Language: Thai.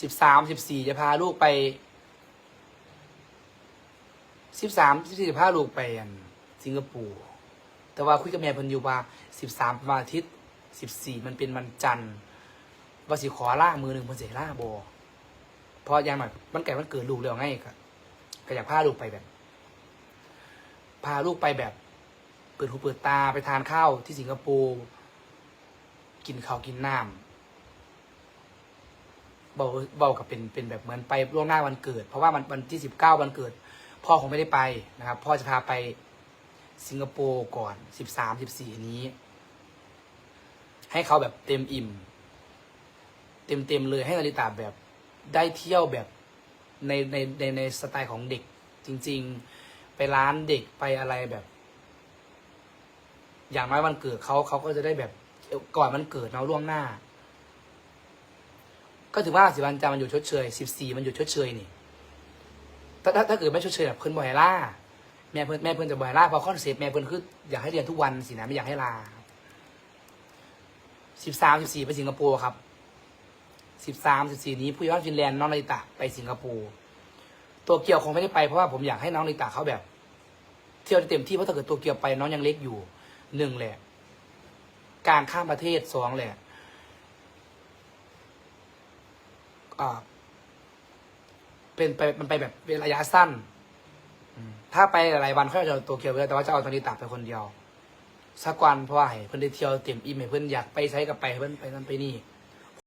สิบสามสิบสี่จะพาลูกไปสิบสามสิบสี่จะพาลูกไปสิงคโปร์แต่ว่าคุยกับแม่เพิ่นอยู่ว่าสิบสามเป็นวันอาทิตย์สิบสี่มันเป็นวันจันทร์ว่าสิขอล่ามือหนึ่งเพิ่นสิให้ล่าบอเพราะย่างหน่อยมันไก่มันเกิดลูกแล้วไงก็ก็อยากพาลูกไปแบบ พาลูกไปแบบ เปิดหูเปิดตาไปทานข้าวที่สิงคโปร์กินข้าวกินน้ำ เบาเบากับเป็นเป็นแบบเหมือนไปล่วงหน้าวันเกิด เพราะว่ามันวันที่สิบเก้าวันเกิด พ่อคงไม่ได้ไปนะครับ พ่อจะพาไปสิงคโปร์ก่อนสิบสามสิบสี่นี้ ให้เขาแบบเต็มอิ่ม เต็มเต็มๆเลยให้นาริตาแบบได้เที่ยวแบบในในในในสไตล์ของเด็กจริง ๆ ไปร้านเด็กไปอะไรแบบ อย่างน้อยวันเกิดเขาเขาก็จะได้แบบก่อนมันเกิดเนาะล่วงหน้า ก็ถือว่าสิบวันจันทร์มันอยู่ชดเชยสิบสี่มันอยู่ชดเชยนี่ถ้าถ้าถ้าเกิดไม่ชดเชยแบบเพิ่นบอยล่าแม่เพิ่นแม่เพิ่นจะบอยล่าพราะคอนเซ็ปต์แม่เพิ่นคืออยากให้เรียนทุกวันสินะไม่อยากให้ลาสิบสามสิบสี่ไปสิงคโปร์ครับสิบสามสิบสี่นี้ผู้ย่านฟินแลนด์น้องนาริตะไปสิงคโปร์ตัวเกียวคงไม่ได้ไปเพราะว่าผมอยากให้น้องนาริตะเขาแบบ เที่ยวได้เต็มที่เพราะถ้าเกิดตัวเกียวไปน้องยังเล็กอยู่หนึ่งแหละ การข้ามประเทศสองแหละอ่า เป็นไปมันไปแบบเป็นระยะสั้น ถ้าไปหลายวันค่อยจะเอาตัวเกียวไปแต่ว่าจะเอาตอนนี้ตากไปคนเดียวสักวันเพราะว่าให้เพื่อนได้เที่ยวเต็มอิ่มให้เพื่อนอยากไปใช้กับไปเพื่อนไปนั่นไปนี่